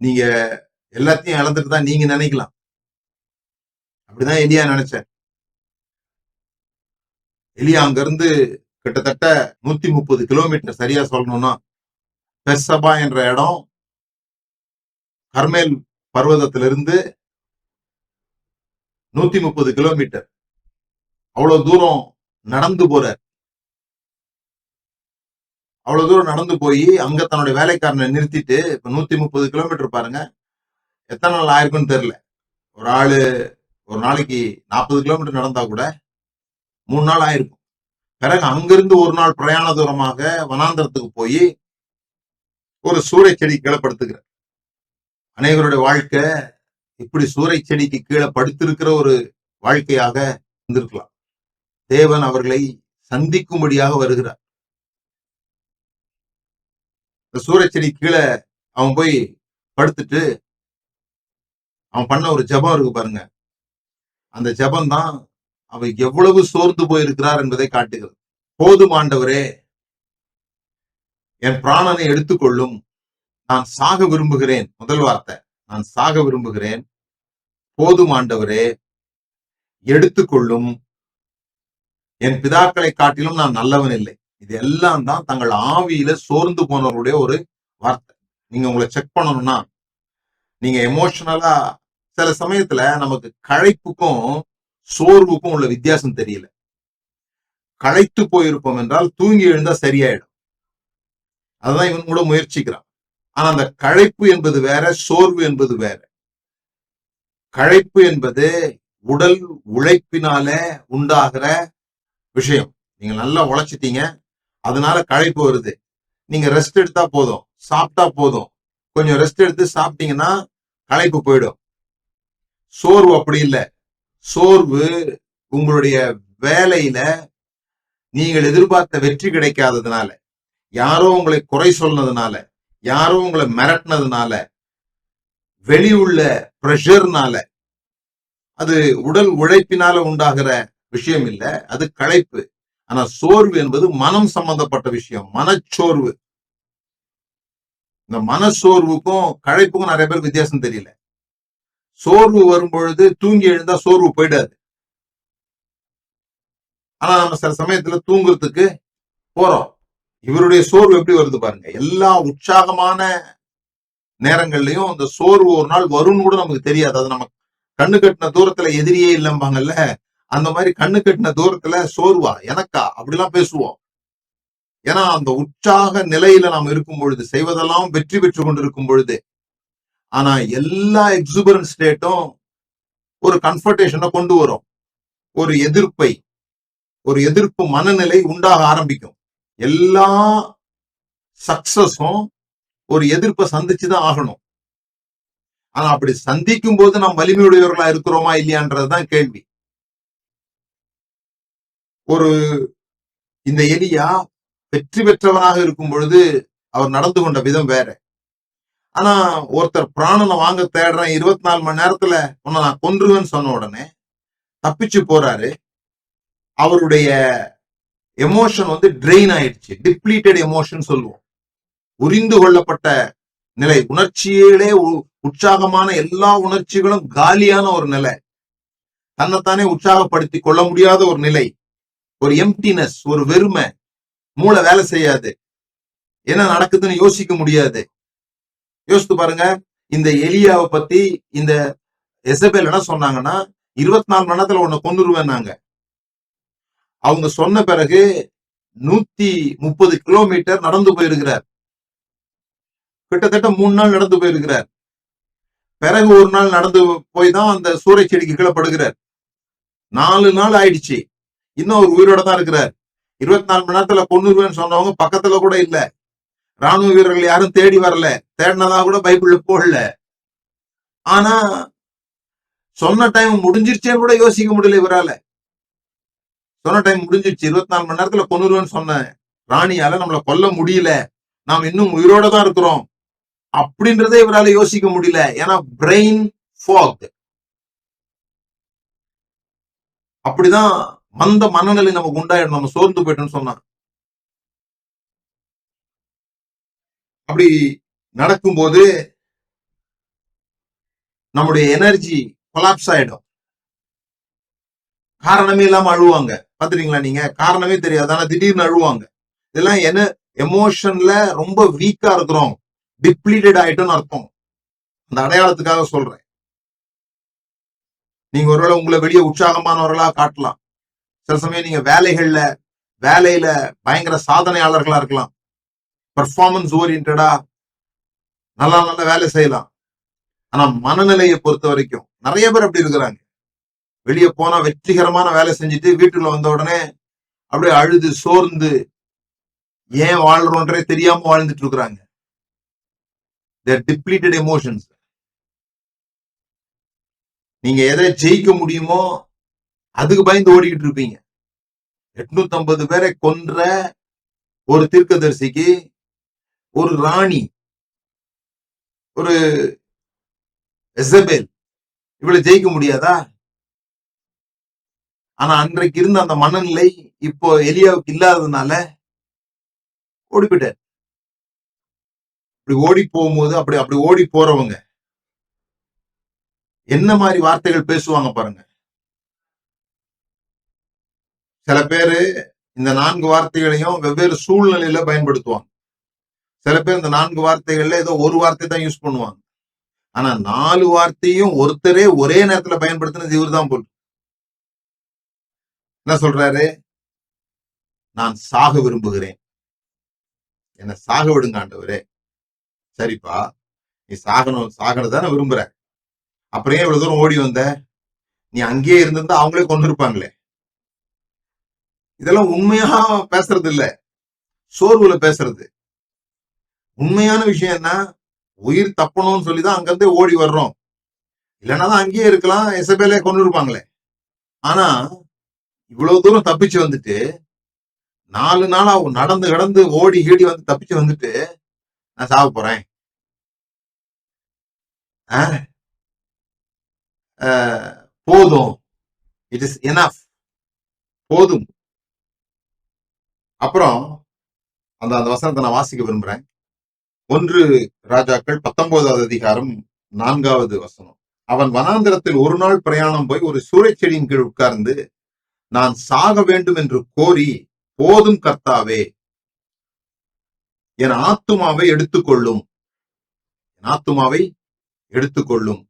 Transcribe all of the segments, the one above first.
நீங்க எல்லாத்தையும் இழந்துட்டு தான் நீங்க நினைக்கலாம். அப்படிதான் எலியா நினைச்சார். எலியா அங்க இருந்து கிட்டத்தட்ட நூத்தி முப்பது கிலோமீட்டர் சரியா சொல்லணும்னா பெர்சபா என்ற இடம் கர்மேல் பர்வதத்திலிருந்து நூத்தி முப்பது கிலோமீட்டர் அவ்வளவு தூரம் நடந்து போறார். அவ்வளவு தூரம் நடந்து போய் அங்க தன்னுடைய வேலைக்காரனை நிறுத்திட்டு இப்ப நூத்தி முப்பது கிலோமீட்டர் பாருங்க. எத்தனை நாள் ஆயிருக்குன்னு தெரியல. ஒரு ஆளு ஒரு நாளைக்கு நாற்பது கிலோமீட்டர் நடந்தா கூட மூணு நாள் ஆயிருக்கும். பிறகு அங்கிருந்து ஒரு நாள் பிரயாண தூரமாக வனாந்தரத்துக்கு போய் ஒரு சூறை செடி கீழே படுத்துக்கிறார் அனைவருடைய வாழ்க்கை இப்படி சூறை செடிக்கு கீழே படுத்திருக்கிற ஒரு வாழ்க்கையாக இருந்திருக்கலாம். தேவன் அவர்களை சந்திக்கும்படியாக வருகிறார். இந்த கீழே அவன் போய் படுத்துட்டு அவன் பண்ண ஒரு ஜெபம் இருக்கு பாருங்க. அந்த ஜெபம் தான் அவன் எவ்வளவு சோர்ந்து போயிருக்கிறார் என்பதை காட்டுகிறது. போதும் ஆண்டவரே என் பிராணனை எடுத்துக்கொள்ளும். நான் சாக விரும்புகிறேன். முதல் வார்த்தை நான் சாக விரும்புகிறேன். போதும் ஆண்டவரே எடுத்துக்கொள்ளும். என் பிதாக்களை காட்டிலும் நான் நல்லவன் இல்லை. இது எல்லாம் தான் தங்கள் ஆவியில சோர்ந்து போனவருடைய ஒரு வார்த்தை. நீங்க உங்களை செக் பண்ணணும்னா நீங்க எமோஷனலா சில சமயத்துல நமக்கு களைப்புக்கும் சோர்வுக்கும் உள்ள வித்தியாசம் தெரியல. களைத்து போயிருப்போம் என்றால் தூங்கி எழுந்தா சரியாயிடும். அதுதான் இவன் கூட முயற்சிக்கிறான். ஆனா அந்த களைப்பு என்பது வேற சோர்வு என்பது வேற. களைப்பு என்பது உடல் உழைப்பினால உண்டாகிற விஷயம். நீங்க நல்லா உழைச்சிட்டீங்க அதனால களைப்பு வருது. நீங்க ரெஸ்ட் எடுத்தா போதும். சாப்பிட்டா போதும். கொஞ்சம் ரெஸ்ட் எடுத்து சாப்பிட்டீங்கன்னா களைப்பு போயிடும். சோர்வு அப்படி இல்லை. சோர்வு உங்களுடைய வேலையில நீங்கள் எதிர்பார்த்த வெற்றி கிடைக்காததுனால யாரோ உங்களை குறை சொன்னதுனால யாரோ உங்களை மிரட்டினதுனால வெளி உள்ள ப்ரெஷர்னால அது உடல் உழைப்பினால உண்டாகிற விஷயம் இல்லை. அது களைப்பு. ஆனா சோர்வு என்பது மனம் சம்பந்தப்பட்ட விஷயம் மனச்சோர்வு. இந்த மனச்சோர்வுக்கும் களைப்புக்கும் நிறைய பேருக்கு வித்தியாசம் தெரியல. சோர்வு வரும் பொழுது தூங்கி எழுந்தா சோர்வு போயிடாது. ஆனா நம்ம சில சமயத்துல தூங்குறதுக்கு போறோம். இவருடைய சோர்வு எப்படி வருது பாருங்க. எல்லா உற்சாகமான நேரங்கள்லயும் அந்த சோர்வு ஒரு நாள் வரும்னு கூட நமக்கு தெரியாது. அது நம்ம கண்ணு கட்டின தூரத்துல எதிரியே இல்லம்பாங்கல்ல. அந்த மாதிரி கண்ணு கட்டின தூரத்துல சோர்வா எனக்கா? அப்படிலாம் பேசுவோம். ஏன்னா அந்த உற்சாக நிலையில நாம் இருக்கும் பொழுது செய்வதெல்லாம் வெற்றி பெற்று கொண்டிருக்கும் பொழுது ஆனா எல்லா எக்ஸுபரன் ஸ்டேட்டும் ஒரு கன்ஃபர்டேஷனை கொண்டு வரும். ஒரு எதிர்ப்பை ஒரு எதிர்ப்பு மனநிலை உண்டாக ஆரம்பிக்கும். எல்லா சக்சஸும் ஒரு எதிர்ப்பை சந்திச்சுதான் ஆகணும். ஆனா அப்படி சந்திக்கும் போது நாம் வலிமையுடையவர்களா இருக்கிறோமா இல்லையான்றதுதான் கேள்வி. ஒரு இந்த எலியா வெற்றி பெற்றவனாக இருக்கும் பொழுது அவர் நடந்து கொண்ட விதம் வேற. ஆனா ஒருத்தர் பிராணனை வாங்க தேடுறேன் இருபத்தி நாலு மணி நேரத்துல உன்னை நான் கொன்றுவேன்னு சொன்ன உடனே தப்பிச்சு போறாரு. அவருடைய எமோஷன் வந்து ட்ரெயின் ஆயிடுச்சு டிப்ளீட்டட் எமோஷன் சொல்லுவோம். உரிந்து கொள்ளப்பட்ட நிலை உணர்ச்சியிலே உ- உற்சாகமான எல்லா உணர்ச்சிகளும் காலியான ஒரு நிலை. தன்னைத்தானே உற்சாகப்படுத்தி கொள்ள முடியாத ஒரு நிலை. ஒரு எம்டினஸ் ஒரு வெறுமை. மூளை வேலை செய்யாது. என்ன நடக்குதுன்னு யோசிக்க முடியாது. யோசித்து பாருங்க இந்த எலியாவை பத்தி இந்த எசபேல் என்ன சொன்னாங்கன்னா இருபத்தி நாலு மணி நேரத்துல உன்னை கொண்டுருவேன்னாங்க அவங்க சொன்ன பிறகு நூத்தி முப்பது கிலோமீட்டர் நடந்து போயிருக்கிறார். கிட்டத்தட்ட மூணு நாள் நடந்து போயிருக்கிறார். பிறகு ஒரு நாள் நடந்து போய் தான் அந்த சூறை செடிக்கு கீழே படுகிறார் நாலு நாள் ஆயிடுச்சு. இன்னும் அவர் உயிரோட தான் இருக்கிறார். இருபத்தி நாலு மணி நேரத்துல கொண்டுருவேன்னு சொன்னவங்க பக்கத்துல கூட இல்ல. ராணுவ வீரர்கள் யாரும் தேடி வரல. தேடினதா கூட பைபிள்ல போடல. ஆனா சொன்ன டைம் முடிஞ்சிருச்சேன்னு கூட யோசிக்க முடியல இவரால. சொன்ன டைம் முடிஞ்சிருச்சு. இருபத்தி நாலு மணி நேரத்துல கொண்டுருவேன்னு சொன்ன ராணியால நம்மள கொல்ல முடியல. நாம் இன்னும் உயிரோட தான் இருக்கிறோம். அப்படின்றதே இவரால யோசிக்க முடியல. ஏன்னா பிரெயின் ஃபாக் அப்படிதான் மந்த மனநிலை நமக்கு உண்டாயிடும். நம்ம சோர்ந்து போயிட்டோம்னு சொன்னா. அப்படி நடக்கும்போது நம்முடைய எனர்ஜி கொலாப்ஸ் ஆயிடும். காரணமே இல்லாம அழுவாங்க. பாத்துறீங்களா நீங்க? காரணமே தெரியாது. ஆனா திடீர்னு அழுவாங்க. இதெல்லாம் என்ன? எமோஷன்ல ரொம்ப வீக்கா இருக்கிறோம். டிப்ளீட்டட் ஆயிட்டோம்னு அர்த்தம். அந்த அடையாளத்துக்காக சொல்றேன். நீங்க ஒருவேளை உங்களை வெளியே உற்சாகமானவர்களா காட்டலாம். சில சமயம் நீங்க வேலைகள்ல வேலையில பயங்கர சாதனையாளர்களா இருக்கலாம். பெர்ஃபார்மன்ஸ் ஓரியன்டா நல்லா நல்ல வேலை செய்யலாம். ஆனா மனநிலையை பொறுத்த வரைக்கும் நிறைய பேர் அப்படி இருக்கிறாங்க. வெளியே போனா வெற்றிகரமான வேலை செஞ்சுட்டு வீட்டுக்குள்ள வந்த உடனே அப்படியே அழுது சோர்ந்து ஏன் வாழ்றோன்றே தெரியாம வாழ்ந்துட்டு இருக்கிறாங்க. டிப்ளீட்டட் எமோஷன்ஸ் நீங்க எதை ஜெயிக்க முடியுமோ அதுக்கு பயந்து ஓடிக்கிட்டு இருப்பீங்க. எட்நூத்தி ஐம்பது பேரை கொன்ற ஒரு தீர்க்கதரிசிக்கு ஒரு ராணி ஒரு எசபேல் இவளை ஜெயிக்க முடியாதா? ஆனா அன்றைக்கு இருந்த அந்த மனநிலை இப்போ எலியாவுக்கு இல்லாததுனால ஓடி போயிட்டார் அப்படி ஓடி போகும்போது அப்படி அப்படி ஓடி போறவங்க என்ன மாதிரி வார்த்தைகள் பேசுவாங்க பாருங்க. சில பேரு இந்த நான்கு வார்த்தைகளையும் வெவ்வேறு சூழ்நிலையில பயன்படுத்துவாங்க. சில பேர் இந்த நான்கு வார்த்தைகள்ல ஏதோ ஒரு வார்த்தை தான் யூஸ் பண்ணுவாங்க. ஆனா நாலு வார்த்தையும் ஒருத்தரே ஒரே நேரத்துல பயன்படுத்தினது இவர் தான் போல். என்ன சொல்றாரு? நான் சாக விரும்புகிறேன். என்ன சாக விடுங்க ஆண்டவரே. சரிப்பா நீ சாகணும் சாகணும் தானே விரும்புற. அப்புறம் ஏன் இவ்வளவு தூரம் ஓடி வந்த? நீ அங்கேயே இருந்திருந்தா அவங்களே கொண்டு இருப்பாங்களே இதெல்லாம் உண்மையா பேசுறது இல்ல சோர்வுல பேசுறது. உண்மையான விஷயம் என்ன? உயிர் தப்பணும்னு சொல்லிதான் அங்கிருந்தே ஓடி வர்றோம். இல்லைன்னா தான் அங்கேயே இருக்கலாம். எசபேலே கொண்டு இருப்பாங்களே. ஆனா இவ்வளவு தூரம் தப்பிச்சு வந்துட்டு நாலு நாளா நடந்து கடந்து ஓடி கீடி வந்து தப்பிச்சு வந்துட்டு நான் சாக போறேன். ஆஹ், ஆஹ், போதும். இட் இஸ் எனஃப் போதும். அப்புறம் அந்த அந்த வசனத்தை நான் வாசிக்க விரும்புறேன். ஒன்று ராஜாக்கள் பத்தொன்பதாவது அதிகாரம் நான்காவது வசனம். அவன் வனாந்திரத்தில் ஒரு நாள் பிரயாணம் போய் ஒரு சூறைச்செடியின் கீழ் உட்கார்ந்து நான் சாக வேண்டும் என்று கோரி போதும் கர்த்தாவே என் ஆத்துமாவை எடுத்துக்கொள்ளும் என் ஆத்துமாவை எடுத்துக்கொள்ளும்.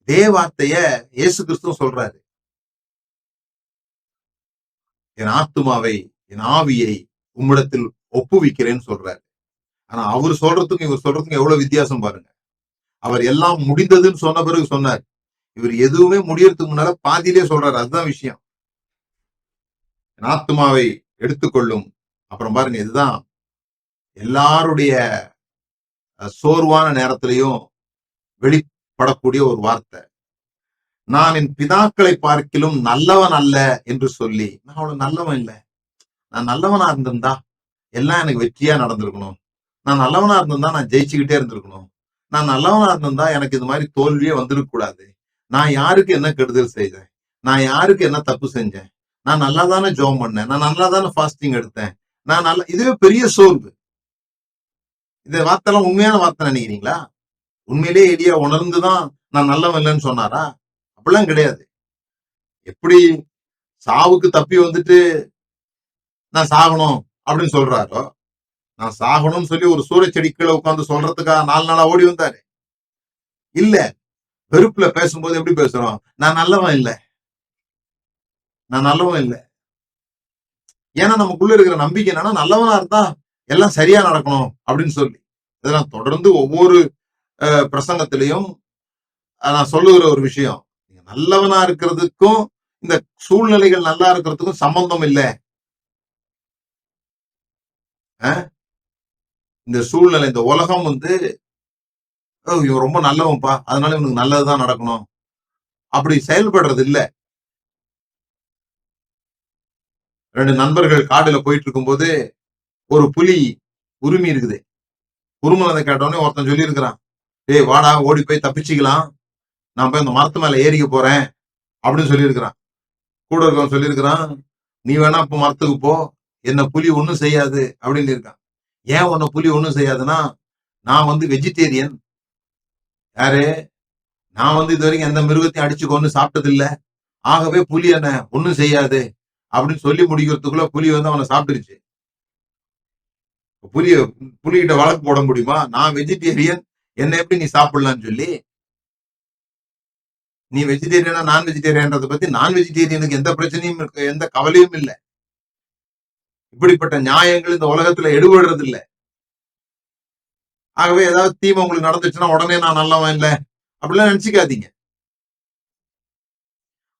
இதே வார்த்தைய இயேசு கிறிஸ்து சொல்றாரு. என் ஆத்துமாவை என் ஆவியை உம்மிடத்தில் ஒப்புவிக்கிறேன்னு சொல்றாரு. ஆனா அவர் சொல்றதுக்கும் இவர் சொல்றதுக்கும் எவ்வளவு வித்தியாசம் பாருங்க. அவர் எல்லாம் முடிந்ததுன்னு சொன்ன பிறகு சொன்னார். இவர் எதுவுமே முடியறதுக்கு முன்னால பாதியிலே சொல்றாரு. அதுதான் விஷயம். என் ஆத்துமாவை எடுத்துக்கொள்ளும். அப்புறம் பாருங்க இதுதான் எல்லாருடைய சோர்வான நேரத்திலையும் வெளிப்படக்கூடிய ஒரு வார்த்தை. நான் என் பிதாக்களை பார்க்கிலும் நல்லவன் அல்ல என்று சொல்லி நான் அவ்வளவு நல்லவன் இல்லை. நான் நல்லவனா இருந்திருந்தா எல்லாம் எனக்கு வெற்றியா நடந்திருக்கணும். நான் நல்லவனா இருந்திருந்தா நான் ஜெயிச்சுக்கிட்டே இருந்திருக்கணும். நான் நல்லவனா இருந்திருந்தா எனக்கு இது மாதிரி தோல்வியே வந்திருக்க கூடாது. நான் யாருக்கு என்ன கெடுதல் செய்தேன்? நான் யாருக்கு என்ன தப்பு செஞ்சேன்? நான் நல்லா தானே ஜோம் பண்ணேன்? நான் நல்லா தானே ஃபாஸ்டிங் எடுத்தேன்? நான் நல்ல இதுவே பெரிய சோர்வு. இந்த வார்த்தைலாம் உண்மையான வார்த்தை நினைக்கிறீங்களா? உண்மையிலேயே எலியா உணர்ந்துதான் நான் நல்லவன் இல்லைன்னு சொன்னாரா? அப்படிலாம் கிடையாது. எப்படி சாவுக்கு தப்பி வந்துட்டு நான் சாகணும் அப்படின்னு சொல்றாரோ நான் சாகணும்னு சொல்லி ஒரு சூறைச்செடி கீழே உட்காந்து சொல்றதுக்காக நாலு நாளா ஓடி வந்தாரு. இல்ல வெறுப்புல பேசும்போது எப்படி பேசுறோம்? நான் நல்லவன் இல்ல. நான் நல்லவன் இல்ல. ஏன்னா நமக்குள்ள இருக்கிற நம்பிக்கை என்னன்னா நல்லவனா இருந்தா எல்லாம் சரியா நடக்கணும் அப்படின்னு சொல்லி. இதெல்லாம் தொடர்ந்து ஒவ்வொரு அஹ், பிரசங்கத்திலையும் நான் சொல்லுகிற ஒரு விஷயம். நல்லவனா இருக்கிறதுக்கும் இந்த சூழ்நிலைகள் நல்லா இருக்கிறதுக்கும் சம்பந்தம் இல்லை. இந்த சூழ்நிலை இந்த உலகம் வந்து இவன் ரொம்ப நல்லவன்ப்பா அதனால இவனுக்கு நல்லதுதான் நடக்கணும். அப்படி செயல்படுறது இல்ல. ரெண்டு நண்பர்கள் காடுல போயிட்டு இருக்கும்போது ஒரு புலி உரிமை இருக்குது. உருமனதை கேட்டோடனே ஒருத்தன் சொல்லியிருக்கிறான் டேய் வாடா ஓடி போய் தப்பிச்சுக்கலாம். நான் போய் அந்த மரத்து மேல ஏறிக்க போறேன் அப்படின்னு சொல்லியிருக்கிறான். கூட இருக்கவன் சொல்லியிருக்கிறான் நீ வேணா இப்போ மரத்துக்கு போ என்ன புலி ஒண்ணும் செய்யாது அப்படின்னு இருக்கான். ஏன் உன்னை புலி ஒன்றும் செய்யாதுன்னா நான் வந்து வெஜிடேரியன் யாரு? நான் வந்து இது வரைக்கும் எந்த மிருகத்தையும் அடிச்சு கொண்டு சாப்பிட்டது இல்ல ஆகவே புலி என்ன ஒண்ணும் செய்யாது அப்படின்னு சொல்லி முடிக்கிறதுக்குள்ள புலி வந்து அவனை சாப்பிட்டுருச்சு. புலிய புலிகிட்ட வழக்கு போட முடியுமா? நான் வெஜிடேரியன் என்ன எப்படி நீ சாப்பிடலாம்னு சொல்லி நீ வெஜிடேரியனா நான் வெஜிடேரியன்றத பத்தி நான் வெஜிடேரியனுக்கு எந்த பிரச்சனையும் இருக்கு எந்த கவலையும் இல்லை. இப்படிப்பட்ட நியாயங்கள் இந்த உலகத்துல எடுபடுறது இல்ல ஆகவே ஏதாவது தீமை உங்களுக்கு நடந்துச்சுன்னா உடனே நான் நல்லவன் இல்லை அப்படிலாம் நினைச்சுக்காதீங்க.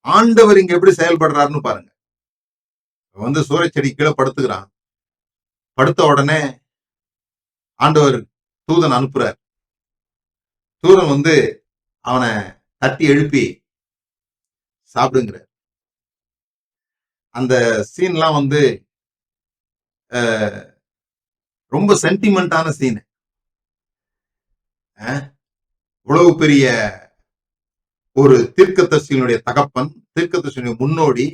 ஆண்டவர் இங்க எப்படி செயல்படுறாருன்னு பாருங்க. வந்து சூறைச்செடி கீழே படுத்துக்கிறான். படுத்த உடனே ஆண்டவர் தூதன் அனுப்புறார். தூதன் வந்து அவனை தட்டி எழுப்பி சாப்பிடுங்கிற அந்த சீன்லாம் வந்து ரொம்ப சென்டிமெண்டான சீனு இவ்வளவு பெரிய ஒரு தீர்க்கதர்சியினுடைய தகப்பன் தீர்க்கதர்சியினுடைய முன்னோடி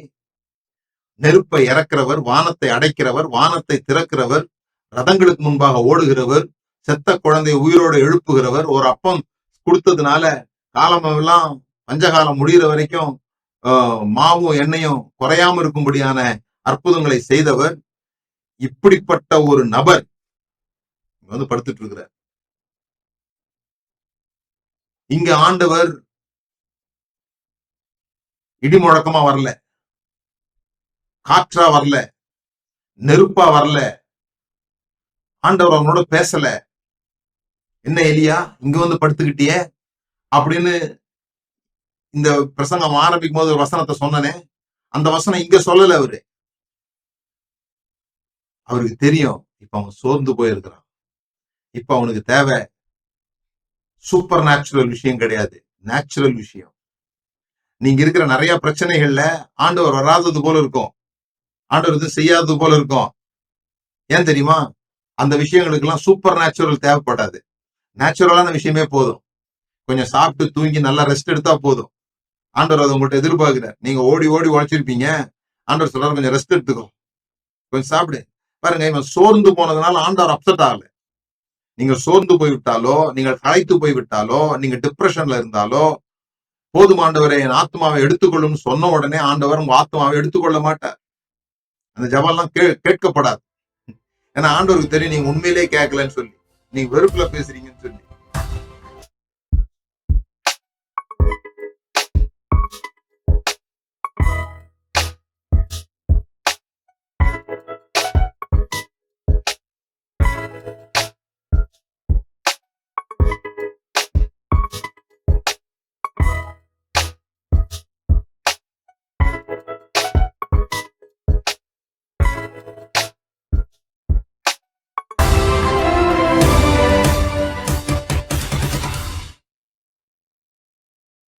நெருப்பை இறக்கிறவர் வானத்தை அடைக்கிறவர் வானத்தை திறக்கிறவர் ரதங்களுக்கு முன்பாக ஓடுகிறவர் செத்த குழந்தையை உயிரோடு எழுப்புகிறவர் ஒரு அப்பம் கொடுத்ததுனால காலமெல்லாம் பஞ்சகாலம் முடிகிற வரைக்கும் மாவும் எண்ணெயும் குறையாம இருக்கும்படியான அற்புதங்களை செய்தவர். இப்படிப்பட்ட ஒரு நபர் இங்க வந்து படுத்துட்டு இருக்கிறார் இங்க ஆண்டவர் இடி முழக்கமா வரல. காற்றா வரல. நெருப்பா வரல. ஆண்டவர் அவனோட பேசல. என்ன எலியா இங்க வந்து படுத்துக்கிட்டியே? அப்படின்னு இந்த பிரசங்கம் ஆரம்பிக்கும் போது ஒரு வசனத்தை சொன்னனே அந்த வசனம் இங்க சொல்லல அவரு. அவருக்கு தெரியும் இப்ப அவன் சோர்ந்து போயிருக்கிறான். இப்ப அவனுக்கு தேவை சூப்பர் நேச்சுரல் விஷயம் கிடையாது நேச்சுரல் விஷயம். நீங்க இருக்கிற நிறைய பிரச்சனைகள்ல ஆண்டவர் வராதது போல இருக்கும். ஆண்டவர் இது செய்யாதது போல இருக்கும். ஏன் தெரியுமா? அந்த விஷயங்களுக்கு எல்லாம் சூப்பர் நேச்சுரல் தேவைப்படாது நேச்சுரலான விஷயமே போதும். கொஞ்சம் சாப்பிட்டு தூங்கி நல்லா ரெஸ்ட் எடுத்தா போதும். ஆண்டவர் அதை உங்கள்கிட்ட எதிர்பார்க்கிறார். நீங்க ஓடி ஓடி உழைச்சிருப்பீங்க. ஆண்டவர் சொல்றாரு கொஞ்சம் ரெஸ்ட் எடுத்துக்கோ. கொஞ்சம் சாப்பிடு. பாருங்க இவன் சோர்ந்து போனதுனால ஆண்டவர் அப்செட் ஆகல. நீங்கள் சோர்ந்து போய் விட்டாலோ நீங்கள் களைத்து போய் விட்டாலோ நீங்க டிப்ரெஷன்ல இருந்தாலோ போதுமாண்டவரை என் ஆத்மாவை எடுத்துக்கொள்ளும் சொன்ன உடனே ஆண்டவர் உங்க ஆத்மாவை எடுத்துக்கொள்ள மாட்டார். அந்த ஜபம்லாம் கே கேட்கப்படாது. ஏன்னா ஆண்டவருக்கு தெரியும் நீங்க உண்மையிலே கேட்கலன்னு சொல்லி. நீங்க வெறுப்புல பேசுறீங்கன்னு சொல்லி.